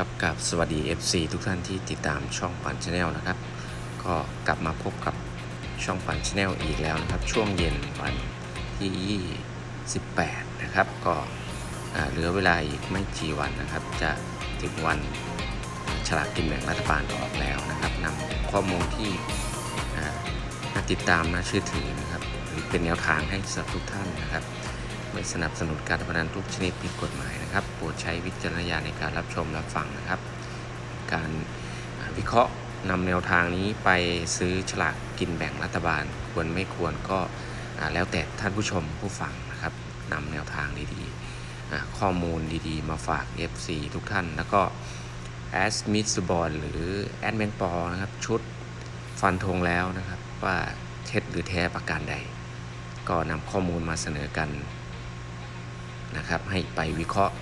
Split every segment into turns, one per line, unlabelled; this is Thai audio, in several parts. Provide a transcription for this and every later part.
ครับกับสวัสดี FC ทุกท่านที่ติดตามช่องปันชาแนลนะครับ ก็กลับมาพบกับช่องปันชาแนลอีกแล้วนะครับ ช่วงเย็นวันที่18นะครับ ก็เหลือเวลาอีกไม่กี่วันนะครับ จะถึงวันฉลากกินแบ่งรัฐบาลออกแล้วนะครับนำข้อมูลที่น่าติดตามน่าเชื่อถือนะครับหรือเป็นแนวทางให้สำหรับทุกท่านนะครับ ไม่สนับสนุนการพนันทุกชนิดผิดกฎหมายนะครับ โปรดใช้วิจารณญาณในการรับชมรับฟังนะครับ การวิเคราะห์นำแนวทางนี้ไปซื้อฉลากกินแบ่งรัฐบาล ควรไม่ควรก็แล้วแต่ท่านผู้ชมผู้ฟังนะครับนำแนวทางดีๆ ข้อมูลดีๆ มาฝาก FC ทุกท่าน แล้วก็แอสมิสบอลหรือแอดเมนปอนะครับ ชุดฟันธงแล้วนะครับ ว่าเท็จหรือแท้ประการใด ก็นำข้อมูลมาเสนอกัน นะครับ ให้ไปวิเคราะห์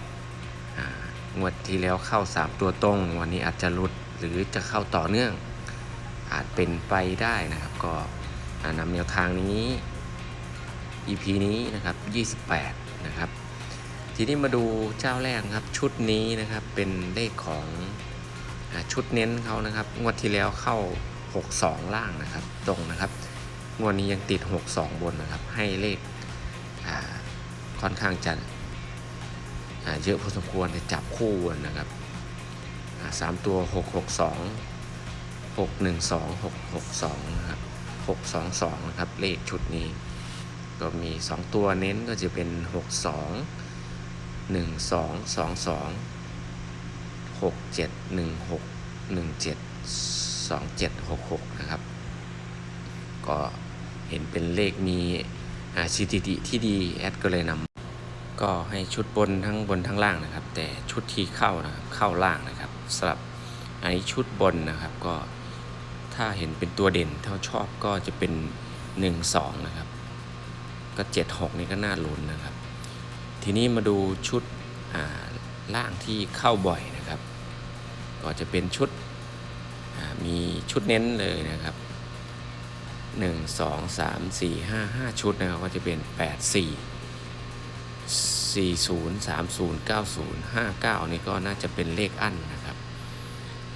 งวดที่แล้วเข้า 3 ตัวตรง วันนี้อาจจะหลุดหรือจะเข้าต่อเนื่อง อาจเป็นไปได้นะครับ ก็นำแนวทางนี้ EP นี้นะครับ 28 นะครับ ทีนี้มาดูเจ้าแรกครับชุดนี้นะครับเป็นเลขของอชุดเน้นเขานะครับ งวดที่แล้วเข้า 62 ล่างนะครับ ตรงนะครับ งวดนี้ยังติด 62 บนนะครับ ให้เลขค่อนข้างจะ เยอะพอสมควรจะจับคู่นะครับสามตัวหกหกสองหกหนึ่งสองหกหกสองนะครับหกสองสองนะครับเลขชุดนี้ ก็มีสองตัวเน้นก็จะเป็นหกสองหนึ่งสองสองสองหกเจ็ดหนึ่งหกหนึ่งเจ็ดสองเจ็ดหกหกนะครับก็เห็นเป็นเลขมีสถิติที่ดีแอดก็เลยนำ ก็ให้ชุดบนทั้งบนทั้งล่างนะครับ แต่ชุดที่เข้านะครับเข้าล่างนะครับสำหรับอันนี้ชุดบนนะครับก็ถ้าเห็นเป็นตัวเด่นเท่าชอบก็จะเป็น 1 2 นะครับ ก็ 7 6 นี่ก็น่าลุ้นนะครับ ทีนี้มาดูชุดล่างที่เข้าบ่อยนะครับ ก็จะเป็นชุดมีชุดเน้นเลยนะครับ 1 2 3 4 5 5 ชุดนะครับก็จะเป็น 8 4 40 30 90 59 นี่ก็น่าจะเป็นเลขอั้นนะครับ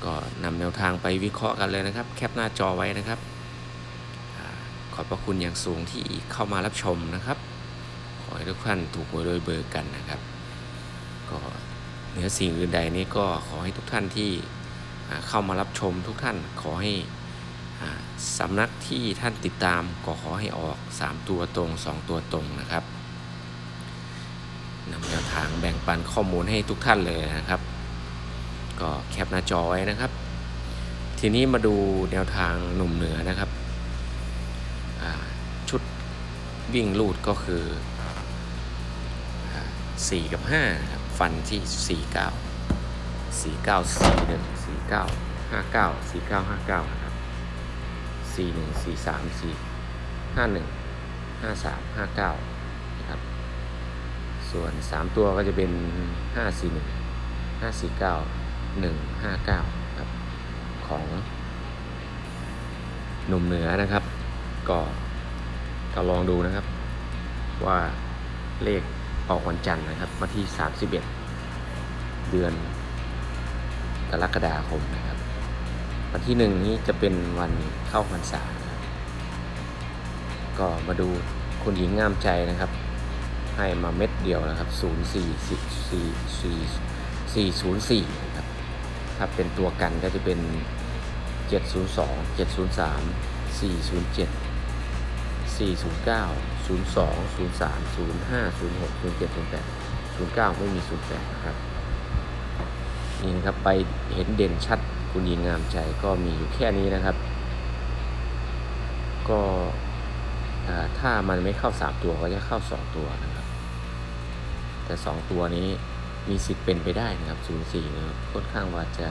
ก็นำแนวทางไปวิเคราะห์กันเลยนะครับ แคปหน้าจอไว้นะครับอขอบพระคุณอย่างสูงที่เข้ามารับชมนะครับ ขอให้ทุกท่านถูกหวยโดยเบอร์กันนะครับ ก็เหนือสิ่งอื่นใดนี้ก็ขอให้ทุกท่านที่เข้ามารับชมทุกท่านขอให้สำนักที่ท่านติดตามก็ขอให้ออก 3 ตัวตรง 2 ตัวตรงนะครับ นำแนวทางแบ่งปันข้อมูลให้ทุกท่านเลยนะครับ ก็แคปหน้าจอไว้นะครับ ทีนี้มาดูแนวทางหนุ่มเหนือนะครับชุดวิ่งลูดก็คืออ่า4กับ5นะครับ ฟันที่ 49 49 41 49 59 49 59นะครับ41 43 4 51 53 59นะครับ ส่วน 3 ตัวก็จะเป็น 5 4 1 5 4 9 1 5 9ครับของหนุ่มเหนือนะครับ ก็ก็ลองดูนะครับ ว่าเลขออกวันจันทร์นะครับวันที่ 31 เดือนกรกฎาคมนะครับ วันที่หนึ่งนี้จะเป็นวันเข้าพรรษา ก็มาดูคุณหญิงงามใจนะครับ ให้มาเม็ดเดียวนะครับ 0 4 4 4 4 0 4นะครับถ้าเป็นตัวกันก็จะเป็น 702 703 407 409 02 03 05 06 07 08 09 ไม่มี 08 นะครับนี่นะครับไปเห็นเด่นชัดคุณยิงงามใจก็มีอยู่แค่นี้นะครับ ก็ถ้ามันไม่เข้า 3 ตัวก็จะเข้า 2 ตัวนะ แต่ 2 ตัวนี้มีสิทธิ์เป็นไปได้นะครับ 04 นะครับค่อนข้างว่าจะ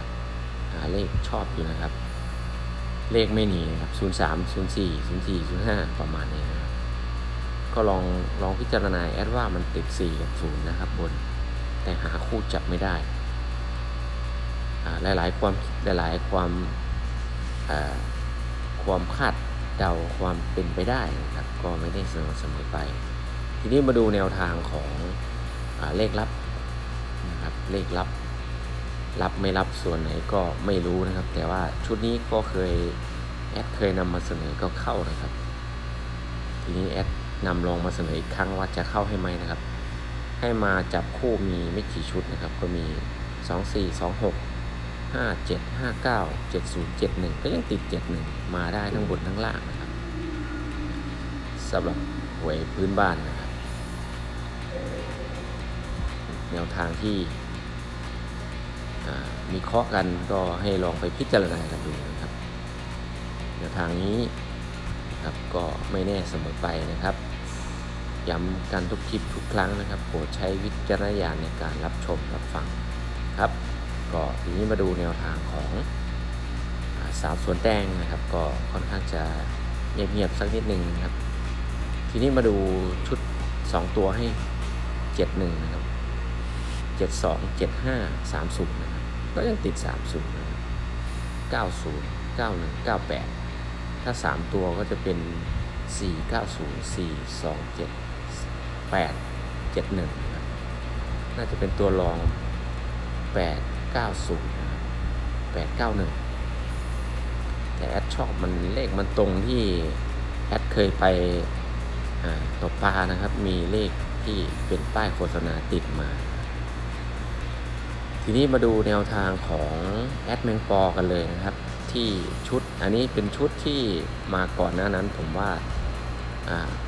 หาเลขชอบอยู่นะครับ เลขไม่หนีนะครับ 03 04 04 05 ประมาณนี้นะครับ ก็ลองลองพิจารณาแอดว่ามันติด 4 กับ 0 นะครับบน แต่หาคู่จับไม่ได้อ่ายหลายความหลายๆความความคาดเดาความเป็นไปได้นะครับ ก็ไม่ได้เสมอเสมอไป ทีนี้มาดูแนวทางของ อาเลขลับนะครับเลขลับ รับไม่รับส่วนไหนก็ไม่รู้นะครับ แต่ว่าชุดนี้ก็เคยแอดเคยนำมาเสนอก็เข้านะครับ ทีนี้แอดนำลองมาเสนออีกครั้งว่าจะเข้าให้ไหมนะครับ ให้มาจับคู่มีไม่กี่ชุดนะครับ ก็มี 2 4 2 6 5 7 5 9 7 0 7 1 ก็ยังติด 71 มาได้ทั้งบนทั้งล่างนะครับสำหรับหวยพื้นบ้านนะครับ แนวทางที่มีเคาะกันก็ให้ลองไปพิจารณากันดูนะครับแนวทางนี้นครับก็ไม่แน่เสมอไปนะครับ ย้ำกันทุกคลิปทุกครั้งนะครับโปรดใช้วิจารณญาณในการรับชมรับฟังครับก็ทีนี้มาดูแนวทางของสาวสวนแตงนะครับก็ค่อนข้างจะเงียบๆสักนิดหนึ่งนะครับ ทีนี้มาดูชุด 2 ตัวให้ 71 นะครับ 72 75 30นะครับก็ยังติด 30นะครับ90 91 98 ถ้า 3 ตัวก็จะเป็น 4 90 4 2 7 8 71นะครับน่าจะเป็นตัวรอง 890นะครับ891 แต่แอดชอบมันเลขมันตรงที่แอดเคยไปตกปลานะครับ มีเลขที่เป็นป้ายโฆษณาติดมา ทีนี้มาดูแนวทางของแอดแมงปอกันเลยนะครับ ที่ชุดอันนี้เป็นชุดที่มาก่อนหน้านั้นผมว่า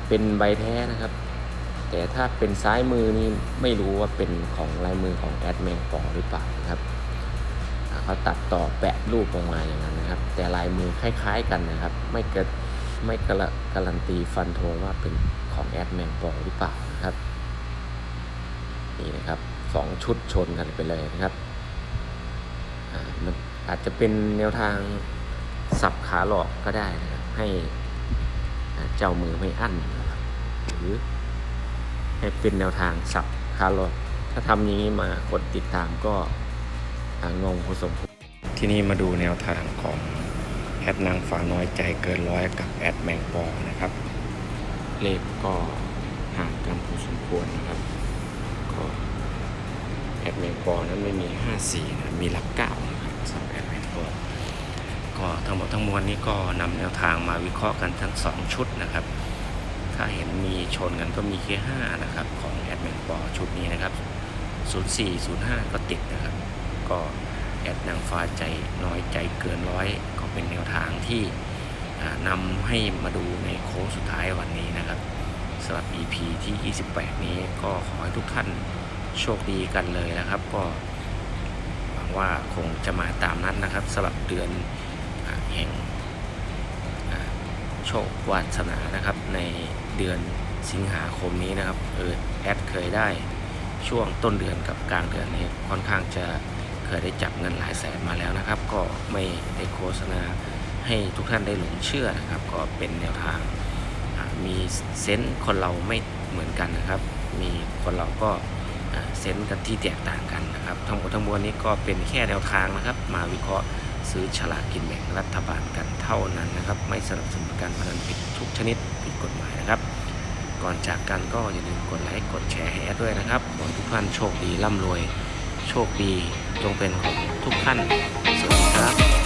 เป็นใบแท้นะครับ แต่ถ้าเป็นซ้ายมือนี่ไม่รู้ว่าเป็นของลายมือของแอดแมงปอหรือเปล่านะครับเขาตัดต่อแปะรูปออกมาอย่างนั้นนะครับ แต่ลายมือคล้าย ๆ กันนะครับ ไม่กิดไม่กระการันตีฟันธงว่าเป็นของแอดแมงปอหรือเปล่านะครับ นี่นะครับ สองชุดชนกันไปเลยนะครับอ่ามันอาจจะเป็นแนวทางสับขาหลอกก็ได้นะครับ ให้อ่าเจ้ามือไม่อั้นนะครับหรือให้เป็นแนวทางสับขาหลอก ถ้าทำอย่างนี้มาคนติดตามก็อ่างงพอสมควรที่นี่มาดูแนวทางของแอดนางฟ้าน้อยใจเกินร้อยกับแอดแมงปอนะครับ เลขก็ห่างกันพอสมควรนะครับก็แอดแมง ปอนั้นไม่มี 54นะมีหลักเก้านะครับสำหรับแอดแมงปอก็ทั้งหมดทั้งมวลนี้ก็นำแนวทางมาวิเคราะห์กันทั้ง 2 ชุดนะครับ ถ้าเห็นมีชนกันก็มีแค่5นะครับของแอดแมงปอชุดนี้นะครับ 04 05 ก็ติดนะครับ ก็แอดนางฟ้าใจน้อยใจเกินร้อยก็เป็นแนวทางที่นำให้มาดูในโค้งสุดท้ายวันนี้นะครับสำหรับ EP ที่ 28 นี้ก็ขอให้ทุกท่าน โชคดีกันเลยนะครับ ก็หวังว่าคงจะมาตามนั้นนะครับสำหรับเดือนแห่งโชควาสนานะครับ ในเดือนสิงหาคมนี้นะครับเออแอดเคยได้ช่วงต้นเดือนกับกลางเดือนนี้ค่อนข้างจะเคยได้จับเงินหลายแสนมาแล้วนะครับ ก็ไม่ได้โฆษณาให้ทุกท่านได้หลงเชื่อนะครับ ก็เป็นแนวทางมีเซนส์คนเราไม่เหมือนกันนะครับ มีคนเราก็ เซนส์กันที่แตกต่างกันนะครับ ทั้งหมดทั้งมวลนี้ก็เป็นแค่แนวทางนะครับ มาวิเคราะห์ซื้อฉลากกินแบ่งรัฐบาลกันเท่านั้นนะครับ ไม่สนับสนุนการพนันผิดทุกชนิดผิดกฎหมายนะครับ ก่อนจากกันก็อย่าลืมกดไลค์กดแชร์ให้แอดด้วยนะครับขอทุกท่านโชคดีร่ำรวย โชคดีจงเป็นของทุกท่านสวัสดีครับ